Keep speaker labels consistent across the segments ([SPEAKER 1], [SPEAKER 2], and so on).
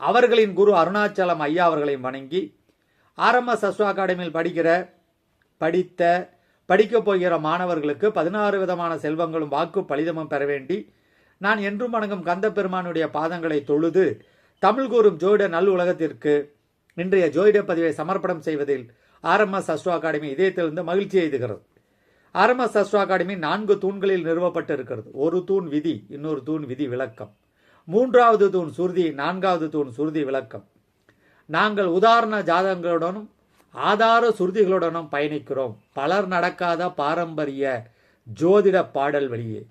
[SPEAKER 1] அவர்களின் குரு அருணாச்சலம் ஐயா அவர்களையும் வணங்கி ஆரம்ப அஸ்வா அகாடமியில் படிக்கிற படித்த படிக்கப் போகிற மாணவர்களுக்கு பதினாறு விதமான செல்வங்களும் வாக்கு பலிதமும் பெற வேண்டி நான் என்றும் வணங்கும் கந்த பெருமானுடைய பாதங்களை தொழுது தமிழ் கூறும் ஜோயிட நல் உலகத்திற்கு இன்றைய ஜோயிட பதிவை சமர்ப்பணம் செய்வதில் ஆர்எம்எஸ் அஸ்வா அகாடமி இதயத்திலிருந்து மகிழ்ச்சி எய்துகிறது ஆர்எம்எஸ் அஸ்வா அகாடமி நான்கு தூண்களில் நிறுவப்பட்டு இருக்கிறது ஒரு தூண் விதி இன்னொரு தூண் விதி விளக்கம். மூன்றாவது தூண் சுருதி நான்காவது தூண் சுருதி விளக்கம். நாங்கள் உதாரண ஜாதகங்களுடனும் ஆதார சுருதிகளுடனும் பயணிக்கிறோம். பலர் நடக்காத பாரம்பரிய ஜோதிட பாடல் வழியே.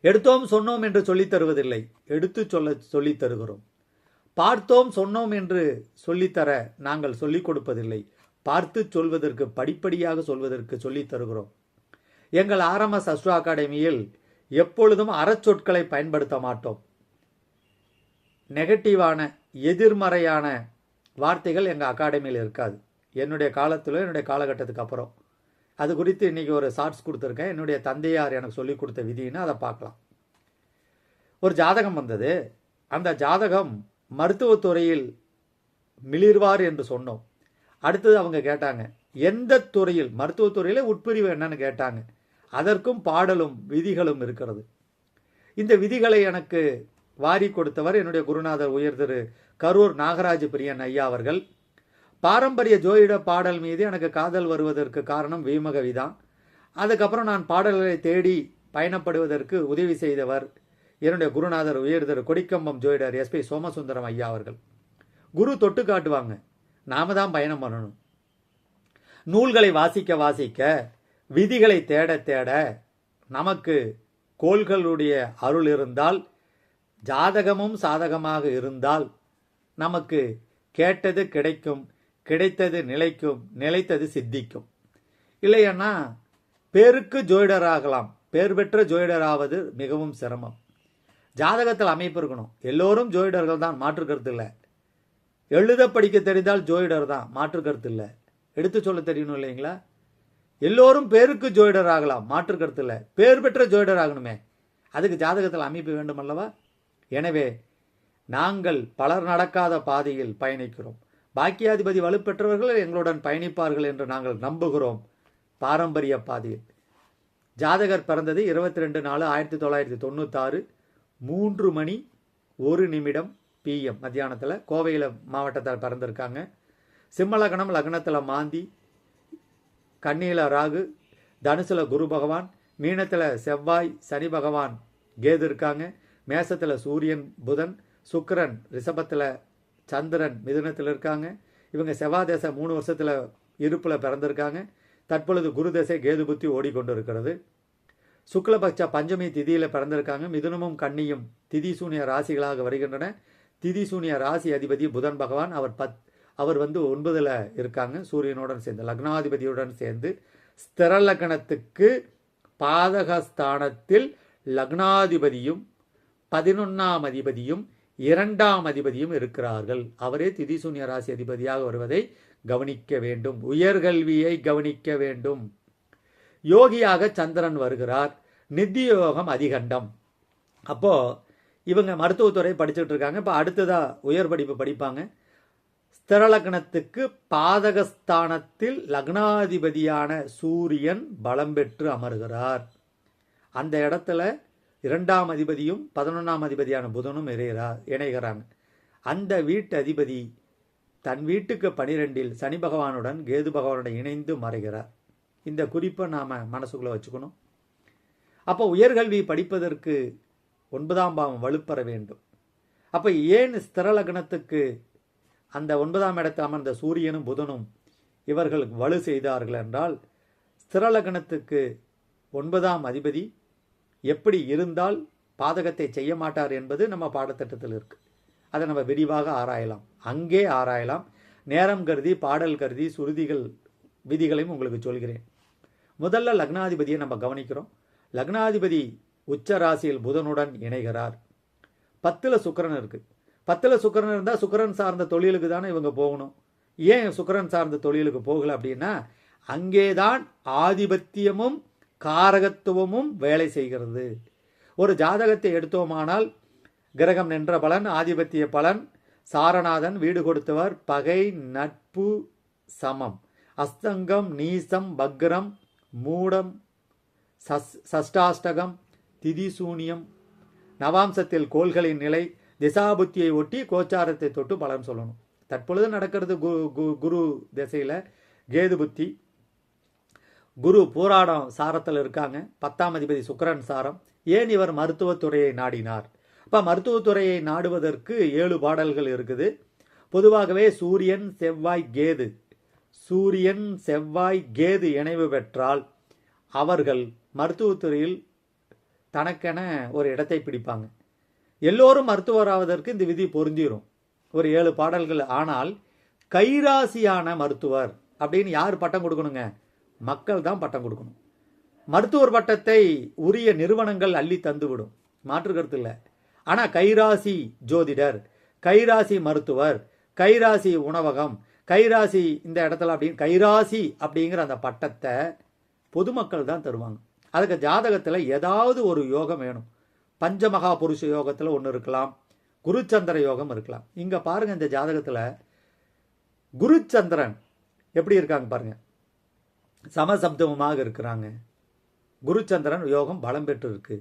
[SPEAKER 1] எடுத்தோம் சொன்னோம் என்று சொல்லித் தருவதில்லை. எடுத்து சொல்ல சொல்லித் தருகிறோம். பார்த்தோம் சொன்னோம் என்று சொல்லித்தர நாங்கள் சொல்லிக் கொடுப்பதில்லை. பார்த்து சொல்வதற்கு படிப்படியாக சொல்வதற்கு சொல்லித் தருகிறோம். எங்கள் ஆரம்ப சஸ்ட்ரோ அகாடமியில் எப்பொழுதும் அறச்சொற்களை பயன்படுத்த மாட்டோம். நெகட்டிவான எதிர்மறையான வார்த்தைகள் எங்கள் அகாடமியில் இருக்காது. என்னுடைய காலத்தில் என்னுடைய காலகட்டத்துக்கு அப்புறம். அது குறித்து இன்றைக்கி ஒரு ஷார்ட்ஸ் கொடுத்துருக்கேன். என்னுடைய தந்தையார் எனக்கு சொல்லிக் கொடுத்த விதின்னு அதை பார்க்கலாம். ஒரு ஜாதகம் வந்தது. அந்த ஜாதகம் மருத்துவத்துறையில் மிளிர்வார் என்று சொன்னோம். அடுத்தது அவங்க கேட்டாங்க எந்த துறையில்? மருத்துவத்துறையில் உட்பிரிவு என்னன்னு கேட்டாங்க. அதற்கும் பாடலும் விதிகளும் இருக்கிறது. இந்த விதிகளை எனக்கு வாரி கொடுத்தவர் என்னுடைய குருநாதர் உயர் திரு கரூர் நாகராஜ பிரியன் ஐயா அவர்கள். பாரம்பரிய ஜோதிட பாடல் மீது எனக்கு காதல் வருவதற்கு காரணம் வீமகவி தான். அதுக்கப்புறம் நான் பாடல்களை தேடி பயணப்படுவதற்கு உதவி செய்தவர் என்னுடைய குருநாதர் உயர் திரு கொடிக்கம்பம் ஜோதிடர் எஸ்பி சோமசுந்தரம் ஐயா அவர்கள். குரு தொட்டு காட்டுவாங்க. நாம தான் பயணம் பண்ணணும். நூல்களை வாசிக்க வாசிக்க விதிகளை தேட தேட நமக்கு கோள்களுடைய அருள் இருந்தால் ஜாதகமும் சாதகமாக இருந்தால் நமக்கு கேட்டது கிடைக்கும் கிடைத்தது நிலைக்கும் நிலைத்தது சித்திக்கும். இல்லையன்னா பேருக்கு ஜோதிடராகலாம் பேர் பெற்ற ஜோதிடராவது மிகவும் சிரமம். ஜாதகத்தில் அமைப்பு இருக்கணும். எல்லோரும் ஜோயிடர்கள் தான் மாற்று கருத்து இல்லை. எழுத படிக்க தெரிந்தால் ஜோயிடர் தான் மாற்று கருத்து இல்லை. எடுத்து சொல்ல தெரியணும் இல்லைங்களா? எல்லோரும் பேருக்கு ஜோயிடர் ஆகலாம் மாற்று கருத்தில் பேர் பெற்ற ஜோயிடர் ஆகணுமே அதுக்கு ஜாதகத்தில் அமைப்பு வேண்டும் அல்லவா எனவே நாங்கள் பலர் நடக்காத பாதையில் பயணிக்கிறோம். பாக்கியாதிபதி வலுப்பெற்றவர்கள் எங்களுடன் பயணிப்பார்கள் என்று நாங்கள் நம்புகிறோம். பாரம்பரிய பாதையில். ஜாதகர் பிறந்தது இருபத்தி ரெண்டு நாலு ஆயிரத்தி தொள்ளாயிரத்தி தொண்ணூத்தாறு மூன்று மணி ஒரு நிமிடம் பிஎம் மத்தியானத்தில் கோவையில் மாவட்டத்தில் பிறந்திருக்காங்க. சிம்மலகணம் லக்னத்தில் மாந்தி கன்னியில் ராகு தனுசில் குரு பகவான் மீனத்தில் செவ்வாய் சனி பகவான் கேது இருக்காங்க. மேசத்தில் சூரியன் புதன் சுக்கரன் ரிஷபத்தில் சந்திரன் மிதுனத்தில் இருக்காங்க. இவங்க செவ்வாய் தேசம் மூணு வருஷத்தில் இருப்பில் பிறந்திருக்காங்க. தற்பொழுது குரு தசை கேது புத்தி ஓடிக்கொண்டு இருக்கிறது சுக்லபக்ஷ பஞ்சமி திதியில் பிறந்திருக்காங்க. மிதுனமும் கன்னியும் திதி சூனிய ராசிகளாக வருகின்றன. திதி சூனிய ராசி அதிபதி புதன் பகவான். அவர் பத் அவர் வந்து ஒன்பதில் இருக்காங்க. சூரியனுடன் சேர்ந்து லக்னாதிபதியுடன் சேர்ந்து ஸ்திர லக்னத்துக்கு பாதகஸ்தானத்தில் லக்னாதிபதியும் பதினொன்னாம் அதிபதியும் இரண்டாம் அதிபதியும் இருக்கிறார்கள். அவரே திதிசூன்ய ராசி அதிபதியாக வருவதை கவனிக்க வேண்டும். உயர்கல்வியை கவனிக்க வேண்டும். யோகியாக சந்திரன் வருகிறார். நித்தி யோகம் அதிகண்டம். அப்போ இவங்க மருத்துவத்துறை படிச்சுட்டு இருக்காங்க. இப்போ அடுத்ததா உயர் படிப்பு படிப்பாங்க. உத்தரலக்னத்துக்கு பாதகஸ்தானத்தில் லக்னாதிபதியான சூரியன் பலம் பெற்று அமர்கிறார். அந்த இடத்துல இரண்டாம் அதிபதியும் பதினொன்றாம் அதிபதியான புதனும் இணைகிறார் இணைகிறாங்க. அந்த வீட்டு அதிபதி தன் வீட்டுக்கு பனிரெண்டில் சனி பகவானுடன் கேது பகவானுடன் இணைந்து மறைகிறார். இந்த குறிப்பை நாம் மனசுக்குள்ளே வச்சுக்கணும். அப்போ உயர்கல்வி படிப்பதற்கு ஒன்பதாம் பாவம் வலுப்பெற வேண்டும். அப்போ ஏன் ஸ்திரலக்னத்துக்கு அந்த ஒன்பதாம் இடத்தில் அமர்ந்த சூரியனும் புதனும் இவர்கள் வலு செய்தார்கள் என்றால் ஸ்திரலக்னத்துக்கு ஒன்பதாம் அதிபதி எப்படி இருந்தால் பாதகத்தை செய்ய மாட்டார் என்பது நம்ம பாடத்திட்டத்தில் இருக்கு. அதை நம்ம விரிவாக ஆராயலாம். அங்கே ஆராயலாம். நேரம் கருதி பாடல் கருதி சுருதிகள் விதிகளையும் உங்களுக்கு சொல்கிறேன். முதல்ல லக்னாதிபதியை நம்ம கவனிக்கிறோம். லக்னாதிபதி உச்ச ராசியில் புதனுடன் இணைகிறார். பத்தில் சுக்கிரன் இருக்குது பத்தில் சுக்கிரன் இருந்தால் சுக்கரன் சார்ந்த தொழிலுக்கு தானே இவங்க போகணும். ஏன் சுக்கரன் சார்ந்த தொழிலுக்கு போகல அப்படின்னா அங்கேதான் ஆதிபத்தியமும் காரகத்துவமும் வேலை செய்கிறது. ஒரு ஜாதகத்தை எடுத்தோமானால் கிரகம் நின்ற பலன் ஆதிபத்திய பலன் சாரநாதன் வீடு கொடுத்தவர் பகை நட்பு சமம். அஸ்தங்கம் நீசம் பக்ரம் மூடம் சஸ் சஷ்டாஷ்டகம் திதிசூனியம் நவாம்சத்தில் கோள்களின் நிலை திசாபுத்தியை ஒட்டி கோச்சாரத்தை தொட்டு பலன் சொல்லணும். தற்பொழுது நடக்கிறது கு கு- குரு திசையில் கேது புத்தி. குரு போராடம் சாரத்தில் இருக்காங்க. பத்தாம் அதிபதி சுக்கரன் சாரம். ஏன் இவர் மருத்துவத்துறையை நாடினார்? இப்போ மருத்துவத்துறையை நாடுவதற்கு ஏழு பாடல்கள் இருக்குது. பொதுவாகவே சூரியன் செவ்வாய் கேது. சூரியன் செவ்வாய் கேது இணைவு பெற்றால் அவர்கள் மருத்துவத்துறையில் தனக்கென ஒரு இடத்தை பிடிப்பாங்க. எல்லோரும் மருத்துவராவதற்கு இந்த விதி பொருந்திரும். ஒரு ஏழு பாடல்கள் ஆனால் கைராசியான மருத்துவர் அப்படின்னு யார் பட்டம் கொடுக்கணுங்க? மக்கள் தான் பட்டம் கொடுக்கணும். மருத்துவர் பட்டத்தை உரிய நிறுவனங்கள் அள்ளி தந்துவிடும். மாற்று கருத்து இல்லை. ஆனால் கைராசி ஜோதிடர் கைராசி மருத்துவர் கைராசி உணவகம் கைராசி இந்த இடத்துல அப்படின்னு கைராசி அப்படிங்கிற அந்த பட்டத்தை பொதுமக்கள் தான் தருவாங்க. அதுக்கு ஜாதகத்தில் ஏதாவது ஒரு யோகம் வேணும். பஞ்சமகா புருஷ யோகத்தில் ஒன்று இருக்கலாம் குருச்சந்திர யோகம் இருக்கலாம். இங்கே பாருங்கள் இந்த ஜாதகத்தில் குருச்சந்திரன் எப்படி இருக்காங்க பாருங்கள் சமசப்தமமாக இருக்கிறாங்க. குருச்சந்திரன் யோகம் பலம் பெற்று இருக்கு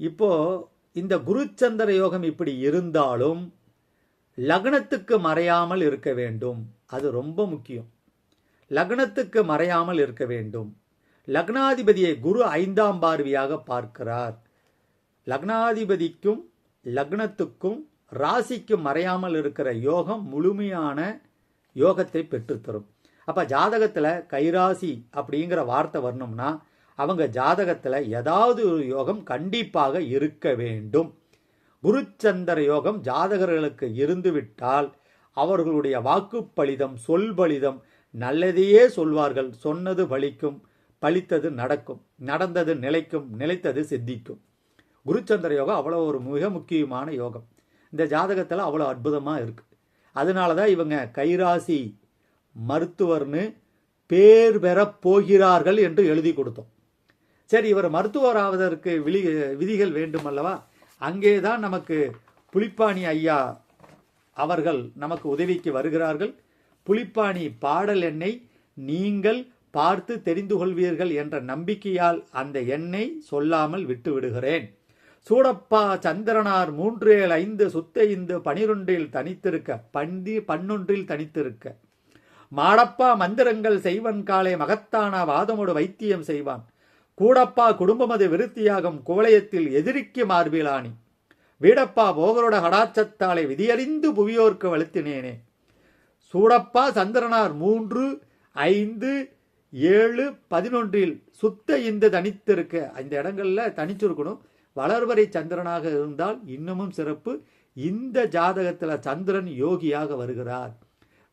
[SPEAKER 1] இப்போது இந்த குருச்சந்திர யோகம் இப்படி இருந்தாலும் லக்னத்துக்கு மறையாமல் இருக்க வேண்டும். அது ரொம்ப முக்கியம். லக்னத்துக்கு மறையாமல் இருக்க வேண்டும். லக்னாதிபதியை குரு ஐந்தாம் பார்வையாக பார்க்கிறார். லக்னாதிபதிக்கும் லக்னத்துக்கும் ராசிக்கும் மறையாமல் இருக்கிற யோகம் முழுமையான யோகத்தை பெற்றுத்தரும். அப்போ ஜாதகத்தில் கைராசி அப்படிங்கிற வார்த்தை வரணும்னா அவங்க ஜாதகத்தில் ஏதாவது ஒரு யோகம் கண்டிப்பாக இருக்க வேண்டும். குருச்சந்திர யோகம் ஜாதகர்களுக்கு இருந்துவிட்டால் அவர்களுடைய வாக்குப்பளிதம் சொல் பலிதம் நல்லதையே சொல்வார்கள். சொன்னது பலிக்கும் பலித்தது நடக்கும். நடந்தது நிலைக்கும் நிலைத்தது சித்திக்கும். குருச்சந்திர யோகம் அவ்வளோ ஒரு மிக முக்கியமான யோகம். இந்த ஜாதகத்தில் அவ்வளோ அற்புதமாக இருக்குது அதனால தான் இவங்க கைராசி மருத்துவர்னு பேர் பெறப் போகிறார்கள் என்று எழுதி கொடுத்தோம். சரி இவர் மருத்துவர் ஆவதற்கு விழி விதிகள் வேண்டும் அல்லவா அங்கே தான் நமக்கு புலிப்பாணி ஐயா அவர்கள் நமக்கு உதவிக்கு வருகிறார்கள். புலிப்பாணி பாடல் எண்ணை நீங்கள் பார்த்து தெரிந்து கொள்வீர்கள் என்ற நம்பிக்கையால் அந்த எண்ணை சொல்லாமல் விட்டு விடுகிறேன் சூடப்பா சந்திரனார் மூன்று ஏழு ஐந்து சுத்த இந்து பனிரெண்டில் தனித்திருக்க பண்டி பன்னொன்றில் தனித்திருக்க. மாடப்பா மந்திரங்கள் செய்வன் காலை மகத்தான வாதமோடு வைத்தியம் செய்வான். கூடப்பா குடும்பமது விருத்தியாகும் கோலயத்தில் எதிரிக்கு மார்பிலானி. வீடப்பா போகரோட கடாச்சத்தாலை விதியறிந்து புவியோர்க்கு வலுத்தினேனே சூடப்பா சந்திரனார் மூன்று ஐந்து ஏழு பதினொன்றில் சுத்த இந்த தனித்திருக்க. இந்த இடங்கள்ல தனிச்சிருக்கணும். வளர்வரை சந்திரனாக இருந்தால் இன்னமும் சிறப்பு. இந்த ஜாதகத்தில் சந்திரன் யோகியாக வருகிறார்.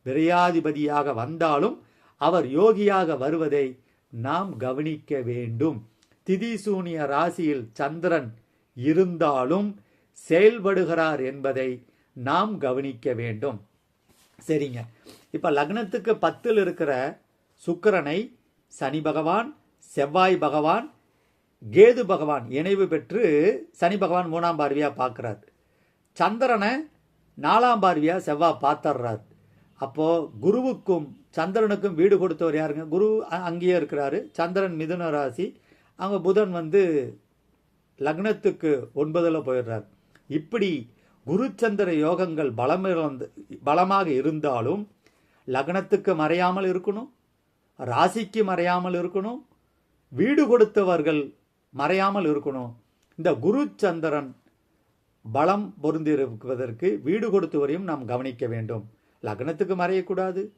[SPEAKER 1] விரையாதிபதியாக வந்தாலும் அவர் யோகியாக வருவதை நாம் கவனிக்க வேண்டும். திதிசூனிய ராசியில் சந்திரன் இருந்தாலும் செயல்படுகிறார் என்பதை நாம் கவனிக்க வேண்டும். சரிங்க. இப்ப லக்னத்துக்கு பத்தில் இருக்கிற சுக்கிரனை சனி பகவான் செவ்வாய் பகவான் கேது பகவான் இணைவு பெற்று சனி பகவான் மூணாம் பார்வையாக பார்க்குறார். சந்திரனை நாலாம் பார்வையாக செவ்வாய் பார்த்தர்றார் அப்போது குருவுக்கும் சந்திரனுக்கும் வீடு கொடுத்தவர் யாருங்க? குரு அங்கேயே இருக்கிறாரு. சந்திரன் மிதுன ராசி. அவங்க புதன் வந்து லக்னத்துக்கு ஒன்பதில் போயிடுறார். இப்படி குருச்சந்திர யோகங்கள் பலம் பலமாக இருந்தாலும் லக்னத்துக்கு மறையாமல் இருக்கணும் ராசிக்கு மறையாமல் இருக்கணும் வீடு கொடுத்தவர்கள் மறையாமல் இருக்கணும். இந்த குரு சந்திரன் பலம் பொருந்திருப்பதற்கு வீடு கொடுத்தவரையும் நாம் கவனிக்க வேண்டும். லக்னத்துக்கு மறையக்கூடாது.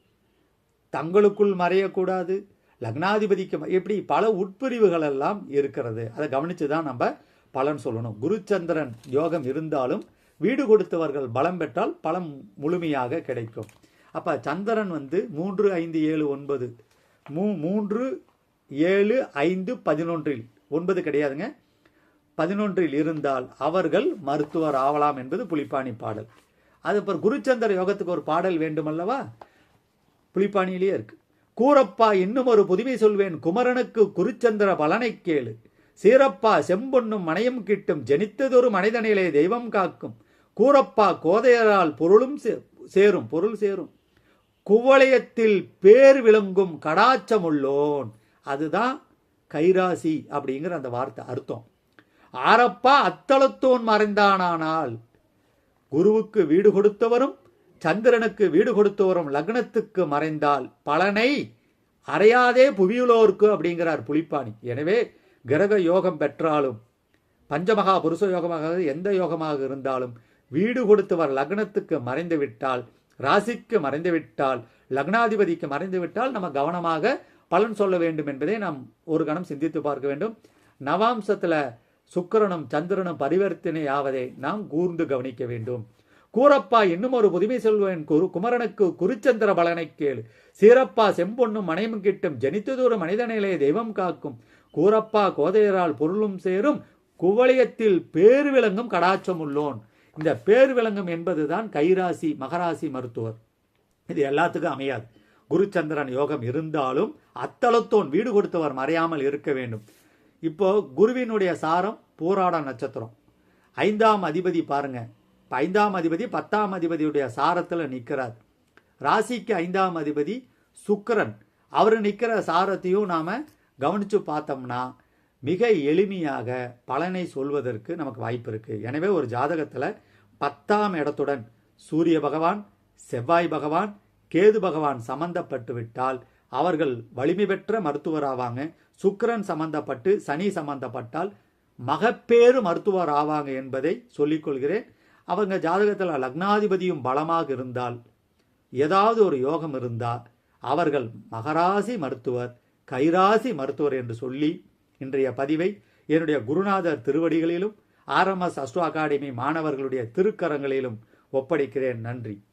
[SPEAKER 1] தங்களுக்குள் மறையக்கூடாது. லக்னாதிபதிக்கு ம- இப்படி பல உட்பிரிவுகள் எல்லாம் இருக்கிறது. அதை கவனித்து தான் நம்ம பலன் சொல்லணும். குருச்சந்திரன் யோகம் இருந்தாலும் வீடு கொடுத்தவர்கள் பலம் பெற்றால் பலம் முழுமையாக கிடைக்கும். அப்போ சந்திரன் வந்து மூன்று ஐந்து ஏழு ஒன்பது மூ மூன்று ஏழு ஐந்து பதினொன்றில் ஒன்பது கிடையாதுங்க. பதினொன்றில் இருந்தால் அவர்கள் மருத்துவர் ஆவலாம் என்பது புலிப்பாணி பாடல். அது அப்புறம் குருச்சந்திர யோகத்துக்கு ஒரு பாடல் வேண்டுமல்லவா? புலிப்பாணியிலேயே இருக்கு. கூரப்பா இன்னும் ஒரு புதுமை சொல்வேன். குமரனுக்கு குருச்சந்திர பலனை கேளு. சீரப்பா செம்பொன்னும் மனையும் கிட்டும். ஜனித்ததொரு மனிதனிலே தெய்வம் காக்கும். கூரப்பா கோதையரால் பொருளும் சே- சேரும் பொருள் சேரும். குவளையத்தில் பேர் விளங்கும் கடாச்சமுள்ளோன். அதுதான் கைராசி அப்படிங்கிற அந்த வார்த்தை அர்த்தம். ஆரப்பா அத்தளத்தோன் மறைந்தானானால் குருவுக்கு வீடு கொடுத்தவரும் சந்திரனுக்கு வீடு கொடுத்தவரும் லக்னத்துக்கு மறைந்தால் பலனை அறையாதே புவியுலோர்க்கு அப்படிங்கிறார் புலிப்பாணி. எனவே கிரக யோகம் பெற்றாலும் பஞ்சமகா புருஷ யோகமாக எந்த யோகமாக இருந்தாலும் வீடு கொடுத்தவர் லக்னத்துக்கு மறைந்து விட்டால் ராசிக்கு மறைந்து விட்டால் லக்னாதிபதிக்கு மறைந்து விட்டால் நம்ம கவனமாக பலன் சொல்ல வேண்டும் என்பதை நாம் ஒரு கணம் சிந்தித்து பார்க்க வேண்டும். நவாம்சத்தில் சுக்கிரனும் சந்திரனும் பரிவர்த்தனை ஆவதை நாம் கூர்ந்து கவனிக்க வேண்டும். கூரப்பா இன்னும் ஒரு புதுமை செல்வன் குரு குமரனுக்கு குருச்சந்திர பலனை கேளு. சீரப்பா செம்பொன்னும் மனையும் கிட்டும் ஜனித்ததொரு மனிதனிலே தெய்வம் காக்கும். கூரப்பா கோதையரால் பொருளும் சேரும் குவளையத்தில் பேர் விளங்கும் கடாச்சம் உள்ளோன். இந்த பேர் விளங்கும் என்பதுதான் கைராசி மகராசி மருத்துவர். இது எல்லாத்துக்கும் அமையாது. குருச்சந்திரன் யோகம் இருந்தாலும் அத்தளத்தோன் வீடு கொடுத்தவர் மறையாமல் இருக்க வேண்டும். இப்போ குருவினுடைய சாரம் பூராட நட்சத்திரம். ஐந்தாம் அதிபதி பாருங்க. ஐந்தாம் அதிபதி பத்தாம் அதிபதியுடைய சாரத்தில் நிற்கிறார் ராசிக்கு ஐந்தாம் அதிபதி சுக்கிரன். அவர் நிற்கிற சாரத்தையும் நாம் கவனித்து பார்த்தோம்னா மிக எளிமையாக பலனை சொல்வதற்கு நமக்கு வாய்ப்பு இருக்குது எனவே ஒரு ஜாதகத்தில் பத்தாம் இடத்துடன் சூரிய பகவான் செவ்வாய் பகவான் கேது பகவான் சம்பந்தப்பட்டு விட்டால் அவர்கள் வலிமை பெற்ற மருத்துவர் ஆவாங்க சம்பந்தப்பட்டு சனி சம்பந்தப்பட்டால் மகப்பேறு மருத்துவர் ஆவாங்க என்பதை சொல்லிக் கொள்கிறேன் அவங்க ஜாதகத்தில் லக்னாதிபதியும் பலமாக இருந்தால் ஏதாவது ஒரு யோகம் இருந்தால் அவர்கள் மகராசி மருத்துவர் கைராசி மருத்துவர் என்று சொல்லி இன்றைய பதிவை என்னுடைய குருநாதர் திருவடிகளிலும் ஆர்எம்எஸ் அஸ்ட்ரோ அகாடமி மாணவர்களுடைய திருக்கரங்களிலும் ஒப்படைக்கிறேன். நன்றி.